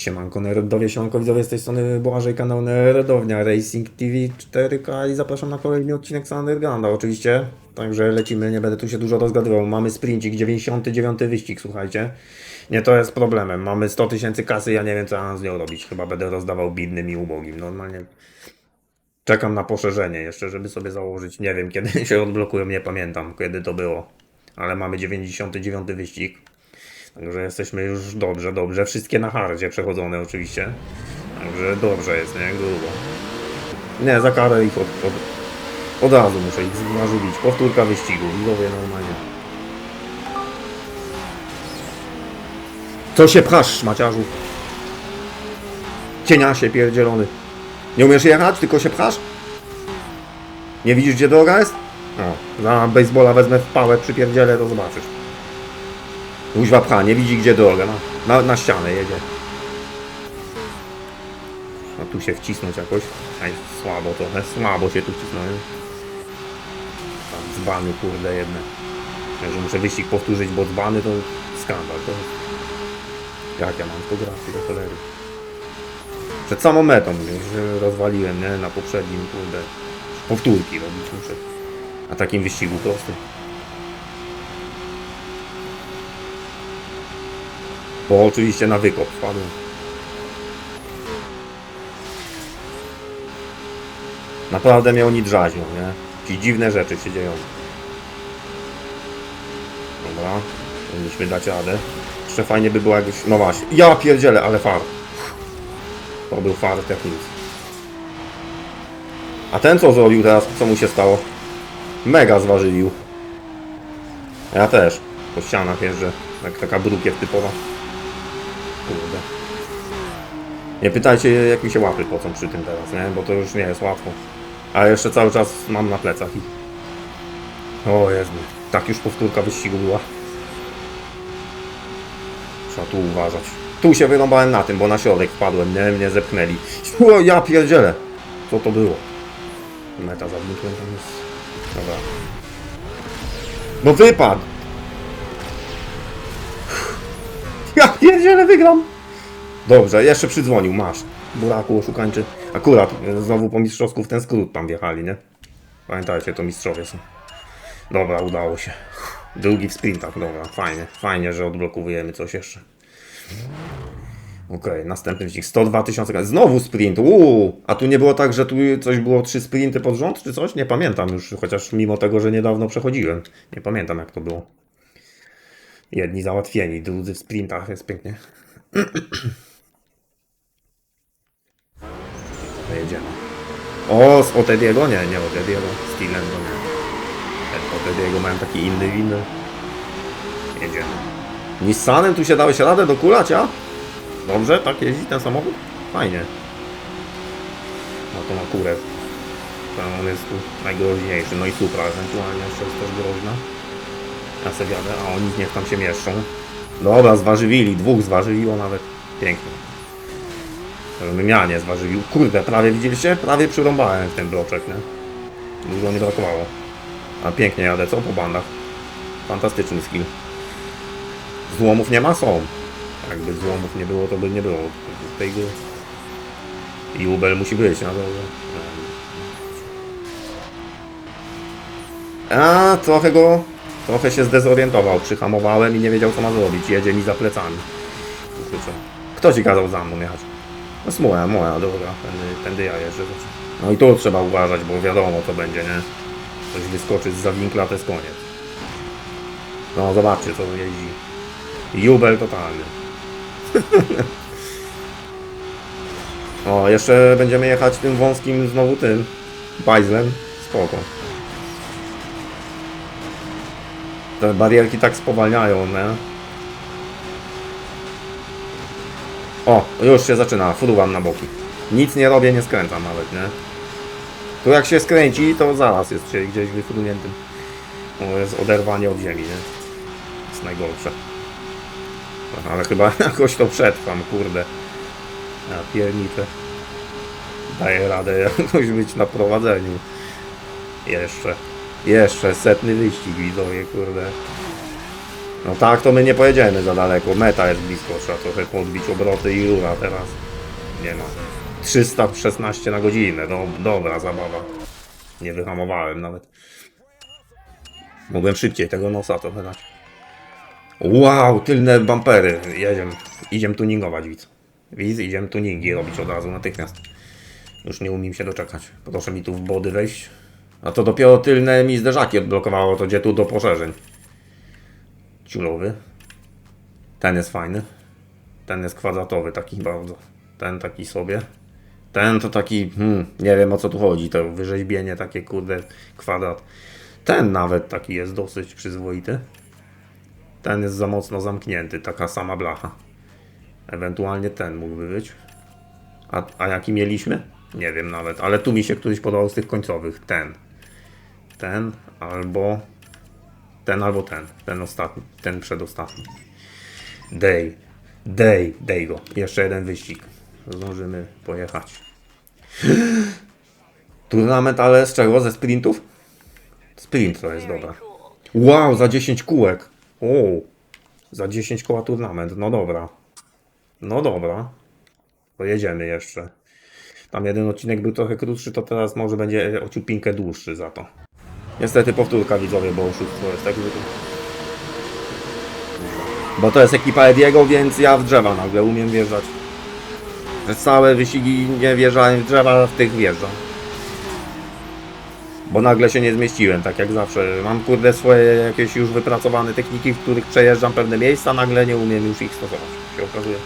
Siemanko Neredowie, siemanko widzowie, z tej strony Błażej, kanał Neredownia, Racing TV 4K i zapraszam na kolejny odcinek Sandergranda oczywiście. Także lecimy, nie będę tu się dużo rozgadywał. Mamy sprincik, 99 wyścig, słuchajcie. Nie to jest problemem, mamy 100 tysięcy kasy, ja nie wiem co mam z nią robić. Chyba będę rozdawał biednym i ubogim, normalnie. Czekam na poszerzenie jeszcze, żeby sobie założyć. Nie wiem kiedy się odblokują, nie pamiętam kiedy to było. Ale mamy 99 wyścig. Także jesteśmy już dobrze, dobrze. Wszystkie na hardzie przechodzone oczywiście. Także dobrze jest, nie? Grubo. Nie, za karę ich od, od, od razu muszę ich zmarzubić. Powtórka wyścigu, widzowie normalnie. Co się pchasz, maciarzu? Cieniasie pierdzielony. Nie umiesz jechać, tylko się pchasz? Nie widzisz, gdzie droga jest? O, za baseballa wezmę w pałę, przypierdzielę, to zobaczysz. Kuźwa pcha, nie widzi gdzie droga, no. na, na ścianę jedzie. A tu się wcisnąć jakoś. Aj, słabo trochę, słabo się tu wcisnąłem. Tam dzbany kurde jedne. Że muszę wyścig powtórzyć, bo dzbany to skandal. To... Jak ja mam to grać do cholery. Przed samą metą już rozwaliłem, nie? Na poprzednim, kurde. Powtórki robić muszę. Na takim wyścigu prostym. Bo oczywiście na wykop wpadłem. Naprawdę mnie oni drażnią, nie? Jakieś dziwne rzeczy się dzieją. Dobra, powinniśmy dać radę. Jeszcze fajnie by było jakbyś... No właśnie, ja pierdzielę, ale far. To był far jak nic. A ten co zrobił teraz? Co mu się stało? Mega zważylił. Ja też. Po ścianach jeżdżę. Jak taka brukiew typowa. Kurde. Nie pytajcie jak mi się łapy pocą przy tym teraz, nie? Bo to już nie jest łatwo. A jeszcze cały czas mam na plecach i... O Jezu. Tak już powtórka wyścigu była. Trzeba tu uważać. Tu się wyrąbałem na tym, bo na środek wpadłem, nie? Mnie zepchnęli. O, ja pierdzielę. Co to było? Meta zawnikłem tam jest. Dobra. No wypadł! Ja pierdzielę wygram! Dobrze, jeszcze przydzwonił, masz. Buraku oszukańczy. Akurat e, znowu po mistrzowsku w ten skrót tam wjechali, nie? Pamiętajcie, to mistrzowie są. Dobra, udało się. Drugi w sprintach, dobra, fajnie. Fajnie, że odblokowujemy coś jeszcze. Okej, następny wyścig. 102 tysiące. Znowu sprint. Uuu, a tu nie było tak, że tu coś było trzy sprinty pod rząd, czy coś? Nie pamiętam już, chociaż mimo tego, że niedawno przechodziłem. Nie pamiętam jak to było. Jedni załatwieni, drudzy w sprintach, jest pięknie. Jedziemy. O, z Otediego? Nie, nie Otediego. No nie. Od Otediego mają taki inny winy. Jedziemy. Nissanem tu się dałeś radę dokulać, a? Dobrze, tak jeździ ten samochód? Fajnie. No to ma kurę. To on jest tu najgroźniejszy. No i Supra ewentualnie jeszcze jest też groźna. Ja a oni niech tam się mieszczą. Dobra, zważywili, dwóch zważywiło nawet. Pięknie. Żebym ja nie zważywił. Kurde, prawie widzieliście? Prawie przyrąbałem ten bloczek, nie? Dużo nie brakowało. A pięknie jadę, co po bandach? Fantastyczny skill. Złomów nie ma? Są. Jakby złomów nie było, to by nie było tej gry. I Ubel musi być, no dobrze. A, trochę go... Trochę się zdezorientował. Przyhamowałem i nie wiedział co ma zrobić. Jedzie mi za plecami. Kurczę. Kto ci kazał za mną jechać? No smuła, moja, dobra. Tędy, tędy ja jeżdżę. No i tu trzeba uważać, bo wiadomo co będzie, nie? Coś wyskoczy z zawinkla, to jest koniec. No zobaczcie co jeździ. Jubel totalny. o, jeszcze będziemy jechać tym wąskim znowu tym bajzlem. Spoko. Te barierki tak spowalniają, nie? O, już się zaczyna, fruwam na boki. Nic nie robię, nie skręcam nawet, nie? Tu jak się skręci, to zaraz jest się gdzieś wyfruniętym. To jest oderwanie od ziemi, nie? jest najgorsze. Ale chyba jakoś to przetrwam, kurde. Ja pierniczę. Daję radę jakoś być na prowadzeniu. Jeszcze. Jeszcze setny wyścig widzowie, kurde. No tak, to my nie pojedziemy za daleko. Meta jest blisko, trzeba trochę podbić obroty i rura teraz. Nie ma. 316 na godzinę, no dobra zabawa. Nie wyhamowałem nawet. Mogłem szybciej tego nosa trochę dać. Wow, tylne bumpery. Jedziemy. Idziemy tuningować, widz. Widz, idziemy tuningi robić od razu, natychmiast. Już nie umiem się doczekać. Proszę mi tu w body wejść. A to dopiero tylne mi zderzaki odblokowało, to gdzie tu do poszerzeń. Ciulowy. Ten jest fajny. Ten jest kwadratowy taki bardzo. Ten taki sobie. Ten to taki, hmm, nie wiem o co tu chodzi, to wyrzeźbienie takie kurde, kwadrat. Ten nawet taki jest dosyć przyzwoity. Ten jest za mocno zamknięty, taka sama blacha. Ewentualnie ten mógłby być. A, a jaki mieliśmy? Nie wiem nawet, ale tu mi się któryś podobał z tych końcowych. Ten. Ten albo ten albo ten. Ten ostatni. Ten przedostatni. Day. Day. Day go. Jeszcze jeden wyścig. Zdążymy pojechać. Turnament, ale z czego? Ze sprintów? Sprint to jest dobra. Wow, za 10 kółek. O, za 10 koła turnament. No dobra. No dobra. Pojedziemy jeszcze. Tam jeden odcinek był trochę krótszy, to teraz może będzie ociupinkę dłuższy za to. Niestety powtórka widzowie, bo oszustwo jest tak, że tu... Bo to jest ekipa Ediego, więc ja w drzewa nagle umiem wjeżdżać. Przez całe wyścigi nie wjeżdżałem w drzewa, w tych wjeżdżam. Bo nagle się nie zmieściłem, tak jak zawsze. Mam kurde swoje jakieś już wypracowane techniki, w których przejeżdżam pewne miejsca, nagle nie umiem już ich stosować. Się okazuje.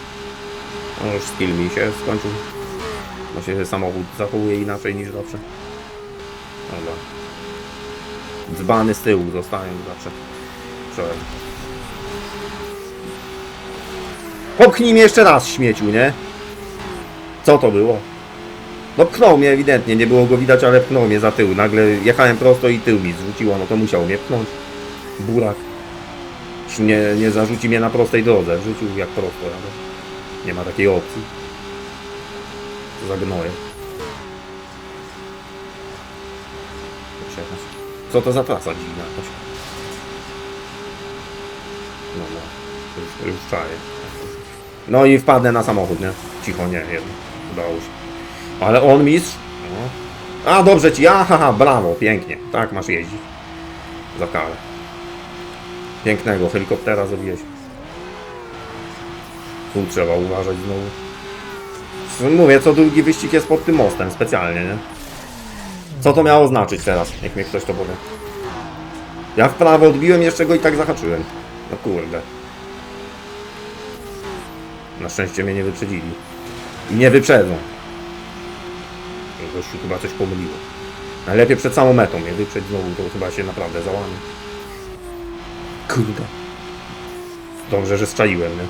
No już skill mi się skończył. Bo się samochód zachowuje inaczej niż zawsze. Dobra. Dzbany z tyłu zostają zawsze. Przełem. Popchnij mnie jeszcze raz, śmieciu, nie? Co to było? No pchnął mnie ewidentnie, nie było go widać, ale pchnął mnie za tył. Nagle jechałem prosto i tył mi zrzuciło, no to musiał mnie pchnąć. Burak. Już Nie, nie zarzuci mnie na prostej drodze, wrzucił jak prosto, ale nie ma takiej opcji. Co Co to za trasa dziwna? No, no. Już, już czaję. No i wpadnę na samochód, nie? Cicho, nie, jedno. Udało się. Ale on mistrz. No. A dobrze ci, aha, brawo, pięknie. Tak masz jeździć. Za karę. Pięknego helikoptera zrobiłeś. Tu trzeba uważać znowu. Mówię, co drugi wyścig jest pod tym mostem, specjalnie, nie? Co to miało znaczyć teraz, niech mnie ktoś to powie. Ja w prawo odbiłem, jeszcze go i tak zahaczyłem. No kurde. Na szczęście mnie nie wyprzedzili. I nie wyprzedzą. Gościu chyba coś pomyliło. Najlepiej przed samą metą mnie wyprzedź znowu, to chyba się naprawdę załamie. Kurde. Dobrze, że strzeliłem, nie?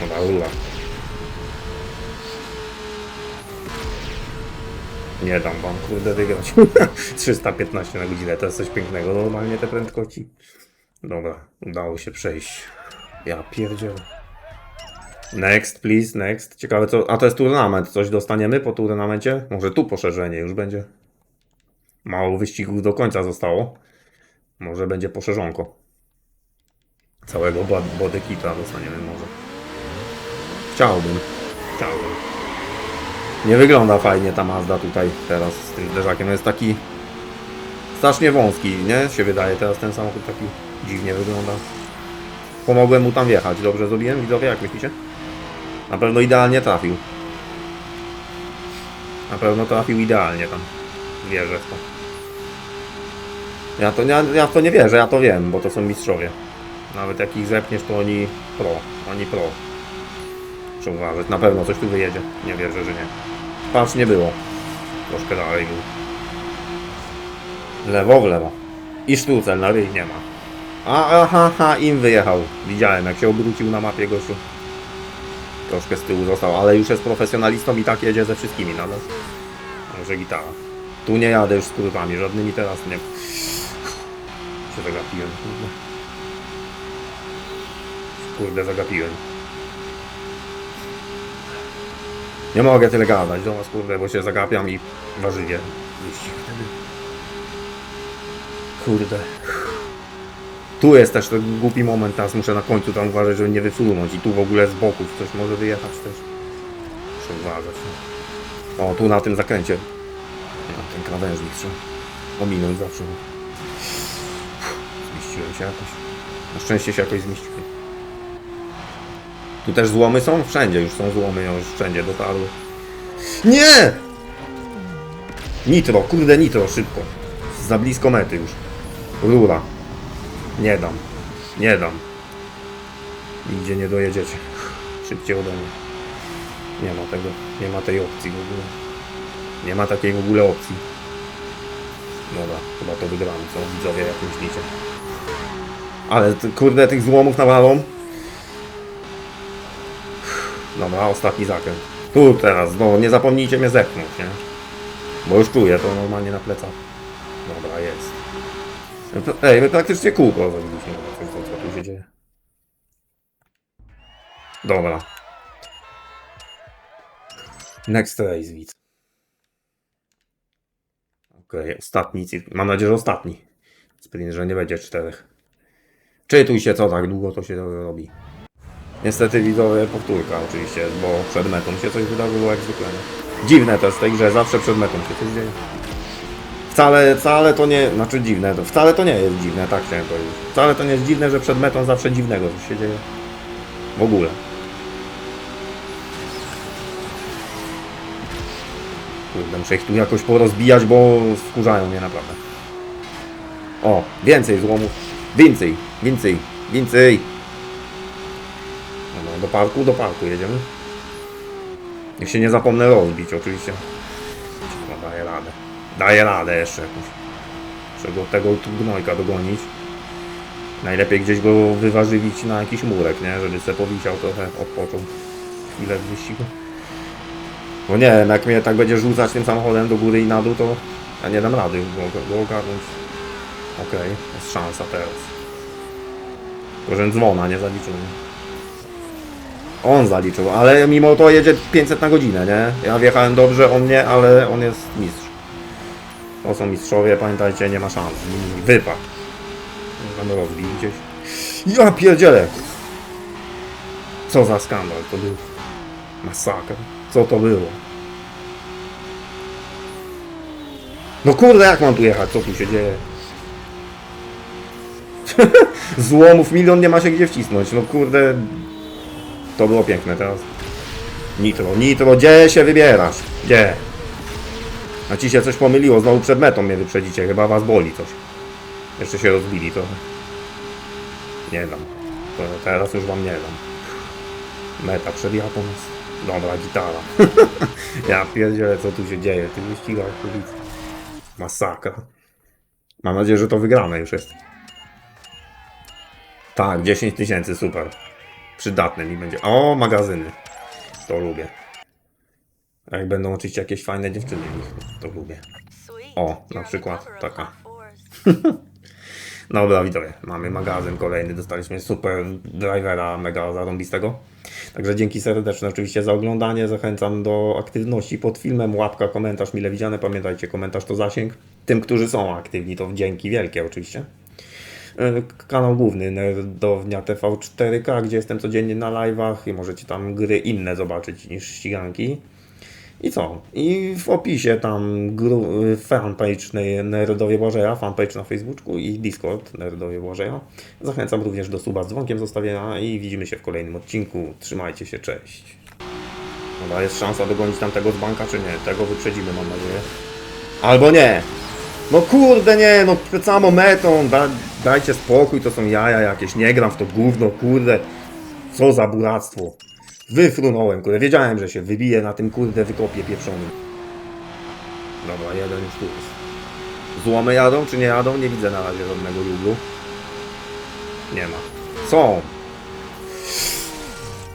Dobra, rura. Nie dam wam, kurde, wygrać. 315 na godzinę, to jest coś pięknego. Normalnie te prędkości. Dobra, udało się przejść. Ja pierdzielę. Next, please, next. Ciekawe co... A to jest turnament. Coś dostaniemy po turnamencie? Może tu poszerzenie już będzie. Mało wyścigów do końca zostało. Może będzie poszerzonko. Całego bod- bodykita dostaniemy może. Chciałbym. Chciałbym. Nie wygląda fajnie ta Mazda tutaj teraz z tym zderzakiem. Jest taki strasznie wąski, nie? Się wydaje teraz ten samochód taki dziwnie wygląda. Pomogłem mu tam wjechać. Dobrze zrobiłem? Widzowie, jak myślicie? Na pewno idealnie trafił. Na pewno trafił idealnie tam. Wierzę w to. Ja to, ja w to nie wierzę, ja to wiem, bo to są mistrzowie. Nawet jak ich zepniesz, to oni pro. Oni pro. Na pewno coś tu wyjedzie. Nie wierzę, że nie. Patrz, nie było. Troszkę dalej był. Lewo w lewo. I sztucel na ryj nie ma. A, aha, ha, im wyjechał. Widziałem, jak się obrócił na mapie gościu. Troszkę z tyłu został, ale już jest profesjonalistą i tak jedzie ze wszystkimi nadal. Także gitara. Tu nie jadę już z kurwami, żadnymi teraz nie. Się zagapiłem, kurde. Kurde, zagapiłem. Nie mogę tyle gadać do was, kurde, bo się zagapiam i warzywie. Kurde. Tu jest też ten głupi moment, teraz muszę na końcu tam uważać, żeby nie wyfrunąć i tu w ogóle z boków coś może wyjechać też. Muszę uważać. O, tu na tym zakręcie. Ja, ten krawężnik trzeba ominąć zawsze. Zmieściłem się jakoś. Na szczęście się jakoś zmieściłem. Tu też złomy są? Wszędzie już są złomy, już wszędzie dotarły. Nie! Nitro, kurde nitro, szybko. Za blisko mety już. Rura. Nie dam. Nie dam. Nigdzie nie dojedziecie. Szybciej ode mnie. Nie ma tego, nie ma tej opcji w ogóle. Nie ma takiej w ogóle opcji. Dobra, chyba to wygramy, co widzowie, jak myślicie. Ale kurde, tych złomów nawalą. Dobra, ostatni zakręt. Tu teraz, no nie zapomnijcie mnie zepchnąć, nie? Bo już czuję to normalnie na plecach. Dobra, jest. Ej, my praktycznie kółko zrobiliśmy. Co, tu się dzieje? Dobra. Next race, widz. Okej, ostatni. cir- Mam nadzieję, że ostatni. Sprint, że nie będzie czterech. Czytuj się, co tak długo to się robi. Niestety widzowie powtórka oczywiście, bo przed metą się coś wydarzyło jak zwykle. Dziwne to jest w tej grze, zawsze przed metą się coś dzieje. Wcale, wcale to nie, znaczy dziwne, to wcale to nie jest dziwne, tak chciałem powiedzieć. Wcale to nie jest dziwne, że przed metą zawsze dziwnego coś się dzieje. W ogóle. Kurde, muszę ich tu jakoś porozbijać, bo wkurzają mnie naprawdę. O, więcej złomów. Więcej, więcej, więcej. Dobra, do parku, do parku jedziemy. Niech się nie zapomnę rozbić, oczywiście. No, daję radę. Daję radę jeszcze jakoś. Go tego gnojka dogonić. Najlepiej gdzieś go wywarzywić na jakiś murek, nie? Żeby se powisiał trochę, odpoczął chwilę w wyścigu. Bo nie wiem, jak mnie tak będzie rzucać tym samochodem do góry i na dół, to ja nie dam rady go, go ogarnąć. Okej, jest szansa teraz. Tylko, że dzwona nie zaliczył. On zaliczył, ale mimo to jedzie 500 na godzinę, nie? Ja wjechałem dobrze, on nie, ale on jest mistrz. To są mistrzowie, pamiętajcie, nie ma szans. Wypad. Będę rozbił gdzieś. Ja pierdzielę! Co za skandal to był. Masakra. Co to było? No kurde, jak mam tu jechać? Co tu się dzieje? Złomów milion nie ma się gdzie wcisnąć. No kurde. To było piękne teraz. Nitro, Nitro, gdzie się wybierasz? Gdzie? A ci się coś pomyliło, znowu przed metą mnie wyprzedzicie, chyba was boli coś. Jeszcze się rozbili trochę. Nie dam. Teraz już wam nie dam. Meta japą jest. Dobra, gitara. ja pierdzielę, co tu się dzieje w tych wyścigach ulicy. Masakra. Mam nadzieję, że to wygrane już jest. Tak, 10 tysięcy, super. Przydatne mi będzie. O, magazyny. To lubię. Jak będą oczywiście jakieś fajne dziewczyny, to lubię. O, na przykład taka. Dobra, widzowie, mamy magazyn kolejny, dostaliśmy super drivera, mega zarąbistego. Także dzięki serdeczne oczywiście za oglądanie, zachęcam do aktywności pod filmem, łapka, komentarz mile widziane, pamiętajcie, komentarz to zasięg. Tym, którzy są aktywni, to dzięki wielkie oczywiście. E, Kanał główny Nerdownia TV4K, gdzie jestem codziennie na live'ach i możecie tam gry inne zobaczyć niż ściganki. I co? I w opisie tam fanpage Nerdowie Błażeja, fanpage na Facebooku i Discord Nerdowie Błażeja. Zachęcam również do suba z dzwonkiem zostawienia i widzimy się w kolejnym odcinku. Trzymajcie się, cześć. Dobra, jest szansa dogonić tamtego z banka, czy nie? Tego wyprzedzimy, mam nadzieję. Albo nie! No kurde nie, no przed samą metą, da, dajcie spokój, to są jaja jakieś, nie gram w to gówno, kurde. Co za buractwo. Wyfrunąłem, kurde. Wiedziałem, że się wybije na tym kurde wykopie pieprzonym. Dobra, jeden już tu jest. Złomy jadą, czy nie jadą? Nie widzę na razie żadnego jublu. Nie ma. Są.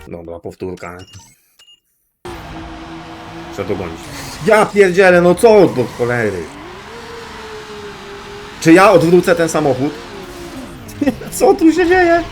Dobra, powtórka. Trzeba dogonić. Ja pierdzielę, no co do cholery? Czy ja odwrócę ten samochód? Co tu się dzieje?